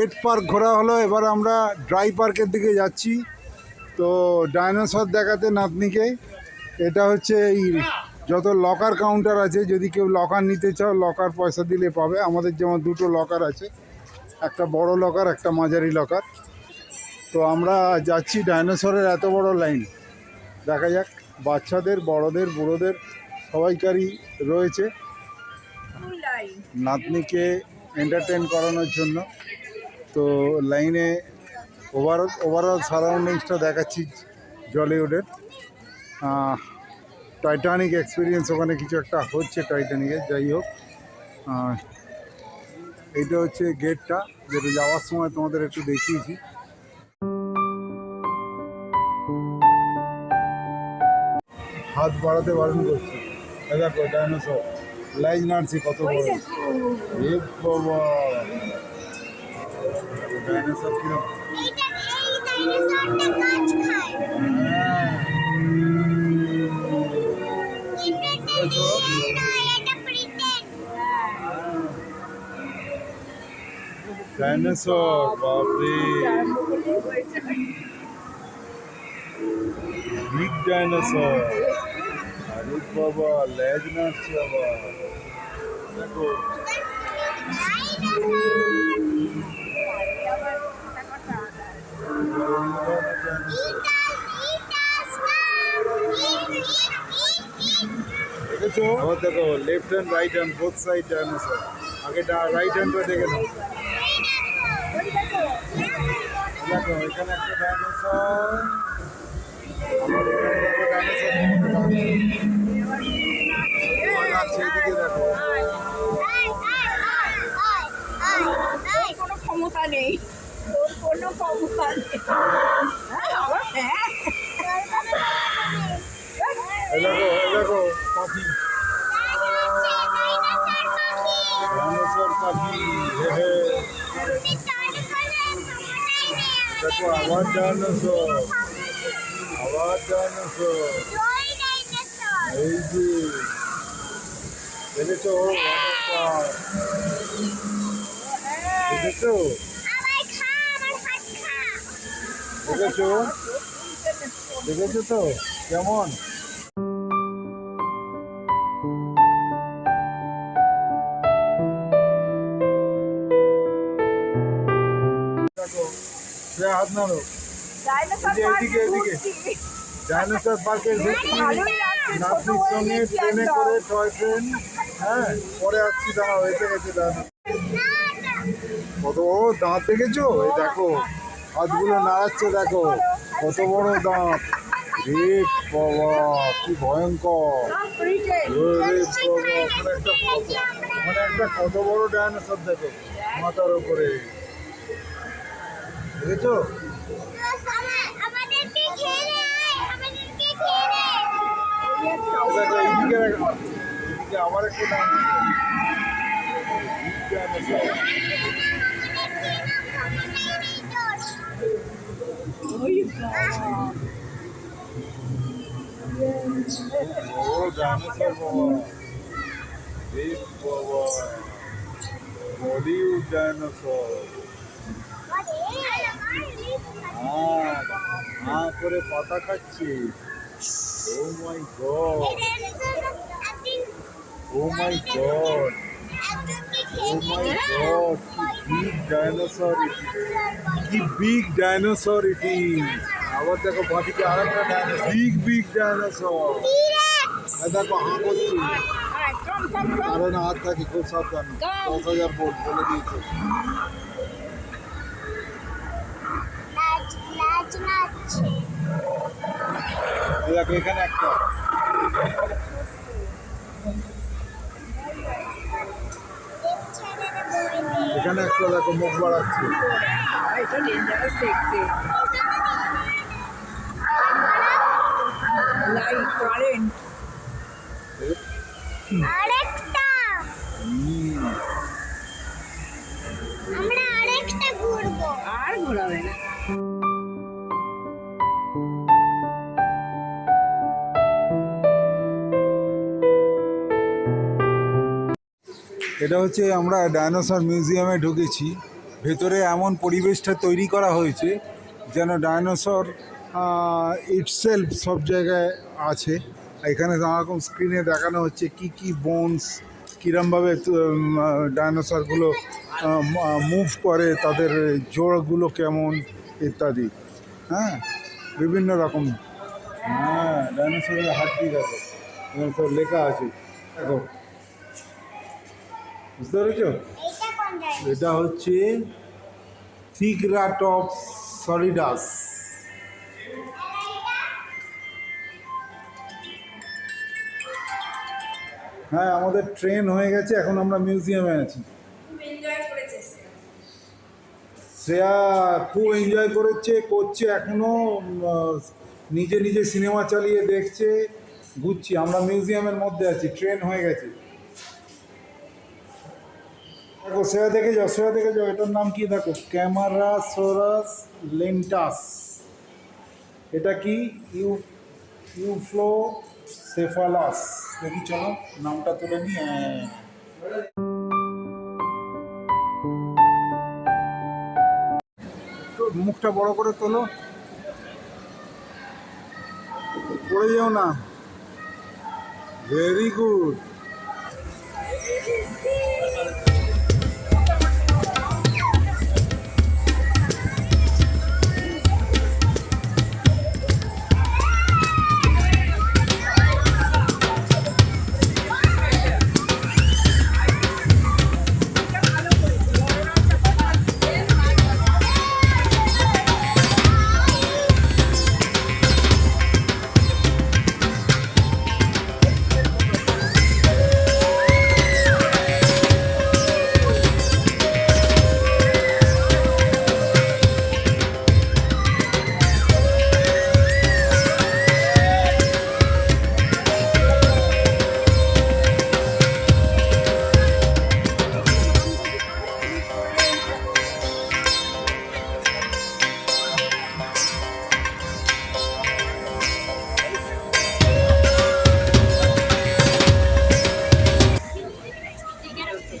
Wait park ঘোরা হলো এবার আমরা ড্রাই পার্কের দিকে যাচ্ছি। তো ডাইনোসর দেখাতে নাতনিকে এটা হচ্ছে এই যত লকার কাউন্টার আছে যদি কেউ লকার নিতে চাও লকার পয়সা দিলে পাবে। আমাদের যেমন দুটো লকার আছে একটা বড় লকার একটা মাঝারি লকার। তো আমরা যাচ্ছি ডাইনোসরের এত বড় লাইন। দেখা যাক বাচ্চাদের বড়দের বুড়োদের সবাইকারই রয়েছে। নাতনিকে এন্টারটেন করানোর জন্য। তো লাইনে ওভার ওভারঅল সারাউন্ডিংসটা দেখাচ্ছি জলিউডের। টাইটানিক এক্সপিরিয়েন্স ওখানে কিছু একটা হচ্ছে টাইটানিকে যাই হোক। এইটা হচ্ছে গেটটা, যেটা যাওয়ার সময় তোমাদের একটু দেখিয়েছি। হাত বাড়াতে বারণ করছি। দেখো ডাইনোসর লাইজ নাড়ছি কত বড়। এ বাবা! ডাইনোসর কীরকম এইটা এই ডাইনোসরটা গাছ খায়। দেখো, না এটা প্রিটেন্ড ডাইনোসর বাপরে। বিগ ডাইনোসর আরে বাবা লেজ নাড়ছে আবার। দেখো। দেখেছ? ও দেখো left hand right hand both side dinosaur আগে রাইট হ্যান্ডটা দেখে নাও। দেখো এখানে একটা ডাইনোসর দেখো। ডাইনোসর দেখো আবার ডাইনোসর আবার ডাইনোসর এই যে দেখেছ দেখেছ দেখেছ? দেখেছ তো? কেমন? দেখো হাত নাড়ো। এদিকে, পার্কে এদিকে, এদিকে। ডাইনোসর পার্কে ঢুকছি ভালোই লাগছে, নাতির সঙ্গে ট্রেনে করে টয় ট্রেন হ্যাঁ পরে আসছি দাঁড়াও এসে গেছে দাঁড়াও। কত দাঁত দেখেছ? এই দেখো। হাতগুলো নাড়াচ্ছে দেখো, কত বড় দাঁত। কি ভয়ঙ্কর। একটা ওখানে একটা কত বড় ডাইনোসর দেখো, মাথার উপরে। দেখেছ? আমাদেরকে ঘিরে আমাদেরকে করে পাতা খাচ্ছে ও my god oh my god oh my god big dinosaur কি বিগ ডাইনোসর ইজ আবার দেখো বাঁদিকে আর একটা বিগ বিগ ডাইনোসর দেখো হাঁ করছে. কারণ হাত থাকি খুব সাবধান দশ হাজার ভোট বলে দিয়েছে দেখো এখানে একটা এখানে একটা দেখো মুখ বাড়াচ্ছে। লাইট কারেন্ট এটা হচ্ছে আমরা ডায়নোসর মিউজিয়ামে ঢুকেছি। ভেতরে এমন পরিবেশটা তৈরি করা হয়েছে যেন ডায়নোসর ইটসেলফ সব জায়গায় আছে। এখানে নানা রকম স্ক্রিনে দেখানো হচ্ছে কি কি বোনস কীরমভাবে ডায়নোসরগুলো মুভ করে, তাদের জোড়গুলো কেমন, ইত্যাদি। হ্যাঁ বিভিন্ন রকম। হ্যাঁ ডাইনোসরের হাড্ডি দেখো লেখা আছে। দেখো। বুঝতে পেরেছ? এইটা কোন জায়গা এটা হচ্ছে থিকরাটপ সলিডাস হ্যাঁ আমাদের ট্রেন হয়ে গেছে এখন আমরা মিউজিয়ামে আছি। শ্রেয়া। খুব এনজয় করেছে করছে এখনও নিজে নিজে সিনেমা চালিয়ে দেখছে ঘুরছি। আমরা মিউজিয়ামের মধ্যে আছি ট্রেন হয়ে গেছে। দেখো শ্রেয়া দেখে যাও শ্রেয়া দেখে যাও এটার নাম কি দেখো? ক্যামারা সোরাস লেন্টাস। এটা কি? ইউ ইউফ্লো সেফালাস দেখি, চলো, নামটা তুলে নি হ্যাঁ। মুখটা বড় করে তোলো। পড়ে যাও না। ভেরি গুড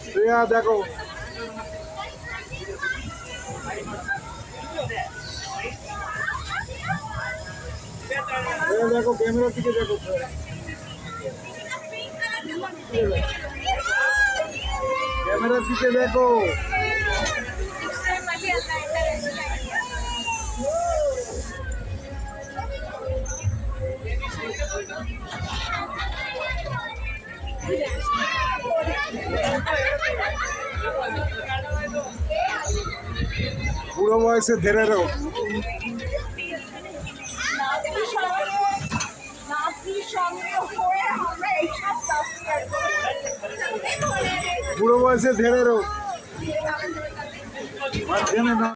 শ্রেয়া দেখো। দেখো ক্যামেরার দিকে দেখো ক্যামেরার দিকে দেখো। বুড়ো বয়সে এইসব সাবস্ক্রাইব বুড়ো বয়সে ধেরেরও মাঝখানে না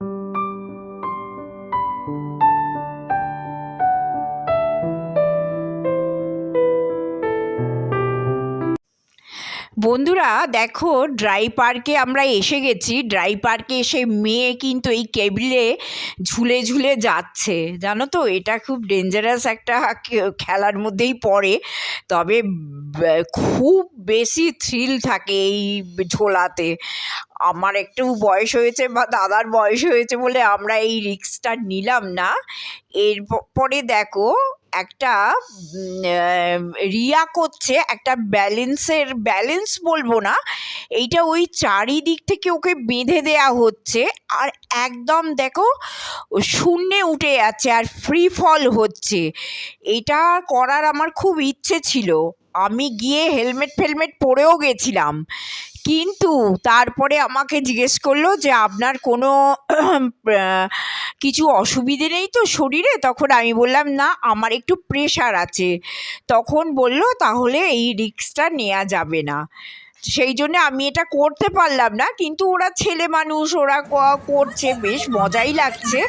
বন্ধুরা, দেখো ড্রাই পার্কে আমরা এসে গেছি। ড্রাই পার্কে এসে মেয়ে কিন্তু এই কেবিলে ঝুলে ঝুলে যাচ্ছে। জানো তো, এটা খুব ডেঞ্জারাস একটা খেলার মধ্যেই পড়ে। তবে খুব বেশি থ্রিল থাকে এই ঝোলাতে। আমার একটু বয়স হয়েছে বা দাদার বয়স হয়েছে বলে আমরা এই রিক্সটা নিলাম না। এরপরে দেখো একটা রিয়া করছে, একটা ব্যালেন্সের ব্যালেন্স বলব না, এইটা ওই চারিদিক থেকে ওকে বেঁধে দেয়া হচ্ছে, আর একদম দেখো শূন্যে উঠে যাচ্ছে আর ফ্রি ফল হচ্ছে। এটা করার আমার খুব ইচ্ছে ছিল। আমি গিয়ে হেলমেট ফেলমেট পরেও গেছিলাম। কিন্তু তারপরে আমাকে জিজ্ঞেস করল যে, আপনার কোনো কিছু অসুবিধে নেই তো শরীরে? তখন আমি বললাম, না, আমার একটু প্রেশার আছে। তখন বলল, তাহলে এই রিস্কটা নেওয়া যাবে না। সেই জন্য আমি এটা করতে পারলাম না। কিন্তু ওরা ছেলে মানুষ ওরা ক- করছে বেশ মজাই লাগছে।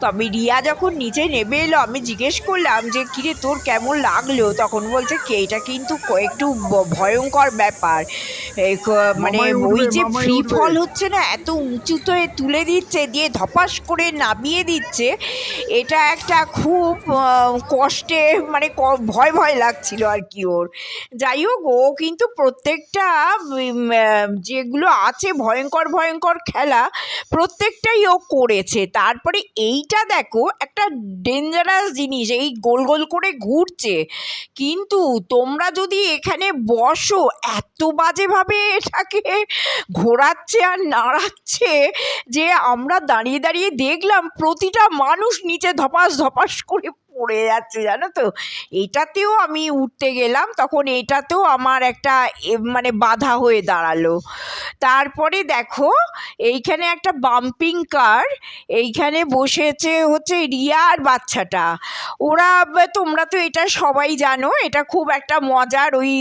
তো আমি রিয়া যখন নিচে নেমে এলো আমি জিজ্ঞেস করলাম যে কিরে তোর কেমন লাগল? তখন বলছে কে এটা কিন্তু একটু ভয়ঙ্কর ব্যাপার। মানে ওই যে ফ্রি ফল হচ্ছে না এত উঁচুতে তুলে দিচ্ছে দিয়ে ধপাস করে নামিয়ে দিচ্ছে। এটা একটা খুব কষ্টে মানে ভয় ভয় লাগছিল আর কি ওর। যাই হোক ও কিন্তু প্রত্যেকটা যেগুলো আছে ভয়ঙ্কর ভয়ঙ্কর খেলা, প্রত্যেকটাই ও করেছে। তারপরে এইটা দেখো, একটা ডেঞ্জারাস জিনিস, এই গোল গোল করে ঘুরছে। কিন্তু তোমরা যদি এখানে বসো, এত বাজেভাবে এটাকে ঘোরাচ্ছে আর নাড়াচ্ছে যে আমরা দাঁড়িয়ে দাঁড়িয়ে দেখলাম, প্রতিটা মানুষ নিচে ধপাস ধপাস করে পড়ে যাচ্ছে, জানো তো? এটাতেও আমি উঠতে গেলাম, তখন এটাতেও আমার একটা মানে বাধা হয়ে দাঁড়াল। তারপরে দেখো, এইখানে একটা বাম্পিং কার, এইখানে বসেছে হচ্ছে রিয়া আর বাচ্চাটা। ওরা তোমরা তো এটা সবাই জানো, এটা খুব একটা মজার ওই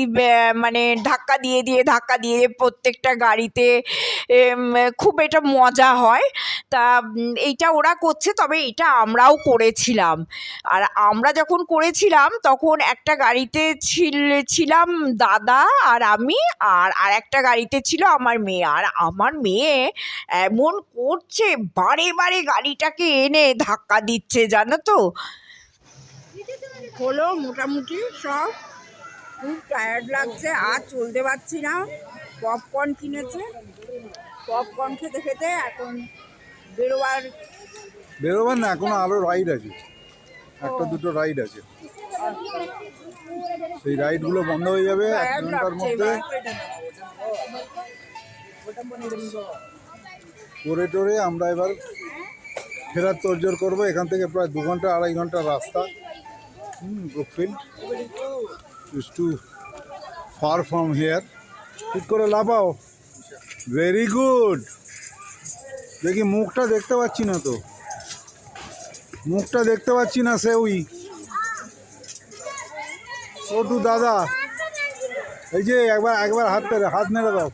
মানে ধাক্কা দিয়ে দিয়ে, ধাক্কা দিয়ে দিয়ে প্রত্যেকটা গাড়িতে খুব এটা মজা হয়। তা এইটা ওরা করছে, তবে এটা আমরাও করেছিলাম। আর আমরা যখন করেছিলাম তখন একটা গাড়িতে ছিল ছিলাম দাদা আর আমি আর আর একটা গাড়িতে ছিল আমার মেয়ে। আর আমার মেয়ে এমন করছে বারে বারে গাড়িটাকে এনে ধাক্কা দিচ্ছে জানো তো? হলো মোটামুটি সব। খুব টায়ার্ড লাগছে আর চলতে পারছি না। পপকর্ন কিনেছে। পপকর্ন খেতে খেতে এখন বেরোবার বেরোবার না এখনও আরও রাইড আছে। একটা দুটো রাইড আছে। সেই রাইডগুলো বন্ধ হয়ে যাবে এক ঘণ্টার মধ্যে। করে টোরে আমরা এবার ফেরার তোড়জোড় করব। এখান থেকে প্রায় দু ঘণ্টা আড়াই ঘণ্টা রাস্তা। হুম Brookfield is too far from here ঠিক করে লাফাও। ভেরি গুড দেখি মুখটা দেখতে পাচ্ছি না তো। মুখটা দেখতে পাচ্ছি না সে ওই। ছোটু দাদা, এই যে একবার একবার হাত পেরে হাত নেড়ে দাও।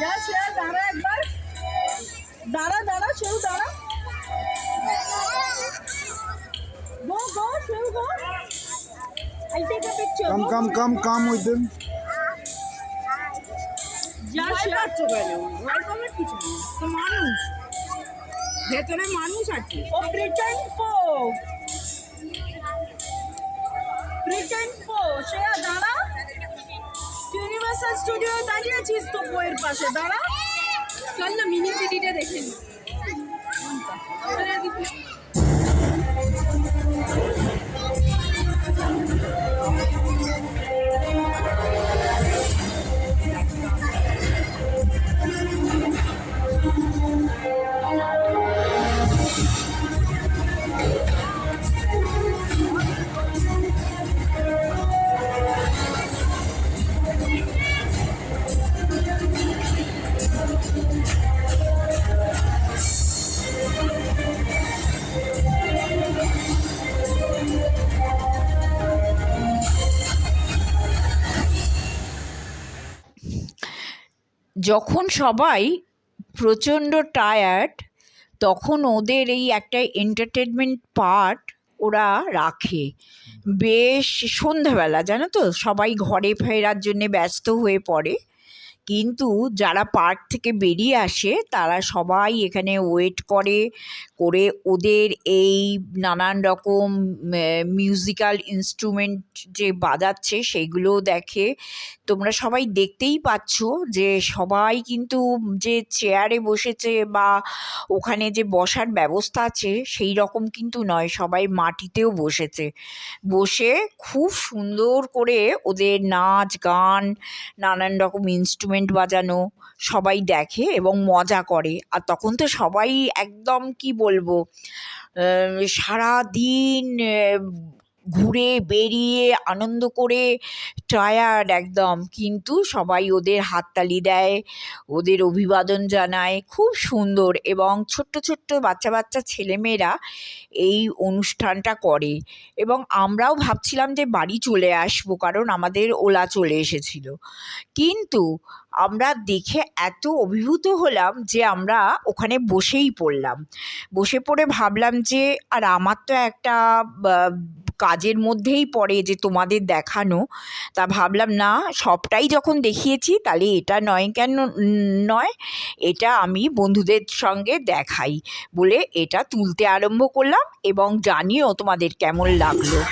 যা শ্রেয়া দাঁড়া একবার। দাঁড়া দাঁড়া সেও গো গো সেও গো কাম উইথ দেম যা শ্রেয়া কেন? ভয় পাবার কিছু নেই তো মানুষ। ভেতরে মানুষ আছে। ও প্রিটেন্ড পো প্রিটেন্ড পো শ্রেয়া দাঁড়া স্টুডিও দাঁড়িয়ে আছিস তো বইয়ের পাশে? দাঁড়া। চল না মিনি সিটিটা দেখে নি। যখন সবাই প্রচণ্ড টায়ার্ড তখন ওদের এই একটা এন্টারটেনমেন্ট পার্ট ওরা রাখে। বেশ সন্ধ্যাবেলা, জানো তো? সবাই ঘরে ফেরার জন্যে ব্যস্ত হয়ে পড়ে। কিন্তু যারা পার্ক থেকে বেরিয়ে আসে, তারা সবাই এখানে ওয়েট করে করে ওদের এই নানান রকম মিউজিক্যাল ইনস্ট্রুমেন্ট যে বাজাচ্ছে সেইগুলোও দেখে তোমরা সবাই দেখতেই পাচ্ছ যে সবাই কিন্তু যে চেয়ারে বসেছে বা ওখানে যে বসার ব্যবস্থা আছে সেই রকম কিন্তু নয়, সবাই মাটিতেও বসেছে। বসে খুব সুন্দর করে ওদের নাচ, গান, নানান রকম ইনস্ট্রুমেন্ট বাজানো সবাই দেখে এবং মজা করে। আর তখন তো সবাই একদম কি বলব। আহ, সারাদিন ঘুরে বেরিয়ে আনন্দ করে টায়ার্ড একদম। কিন্তু সবাই ওদের হাততালি দেয় ওদের অভিবাদন জানায়। খুব সুন্দর এবং ছোট্ট ছোট্ট বাচ্চা বাচ্চা ছেলেমেয়েরা এই অনুষ্ঠানটা করে। এবং আমরাও ভাবছিলাম যে বাড়ি চলে আসব কারণ আমাদের ওলা চলে এসেছিল। কিন্তু আমরা দেখে এত অভিভূত হলাম যে আমরা ওখানে বসেই পড়লাম। বসে পড়ে ভাবলাম যে, আর আমার তো একটা কাজের মধ্যেই পড়ে যে তোমাদের দেখানো। তা ভাবলাম, না, সবটাই যখন দেখিয়েছি, তাহলে এটা নয় কেন, নয়, এটা আমি বন্ধুদের সঙ্গে দেখাই বলে এটা তুলতে আরম্ভ করলাম এবং জানিও তোমাদের কেমন লাগল।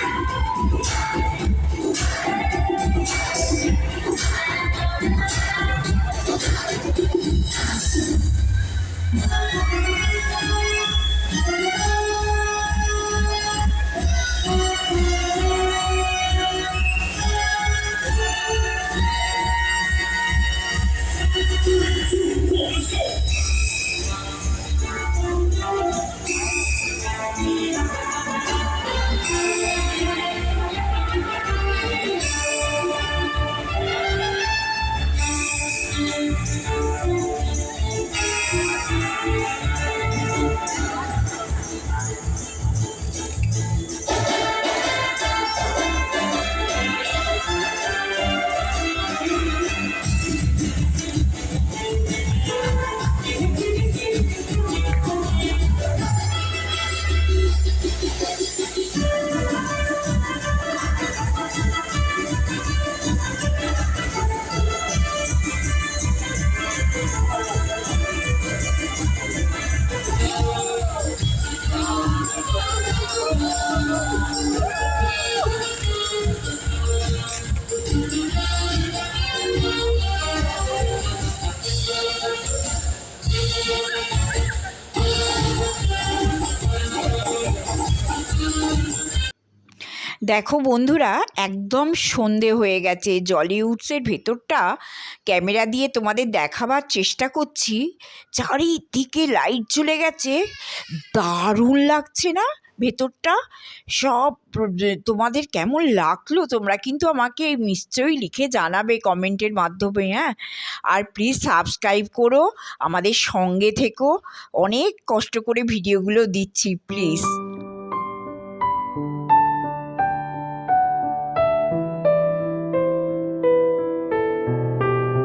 দেখো বন্ধুরা, একদম সন্ধে হয়ে গেছে। জলিউডসের ভেতরটা ক্যামেরা দিয়ে তোমাদের দেখাবার চেষ্টা করছি। চারিদিকে লাইট জ্বলে গেছে। দারুণ লাগছে না ভেতরটা? সব তোমাদের কেমন লাগল? তোমরা কিন্তু আমাকে নিশ্চয়ই লিখে জানাবে কমেন্টের মাধ্যমে হ্যাঁ? আর প্লিজ সাবস্ক্রাইব করো আমাদের সঙ্গে থেকো। অনেক কষ্ট করে ভিডিওগুলো দিচ্ছি প্লিজ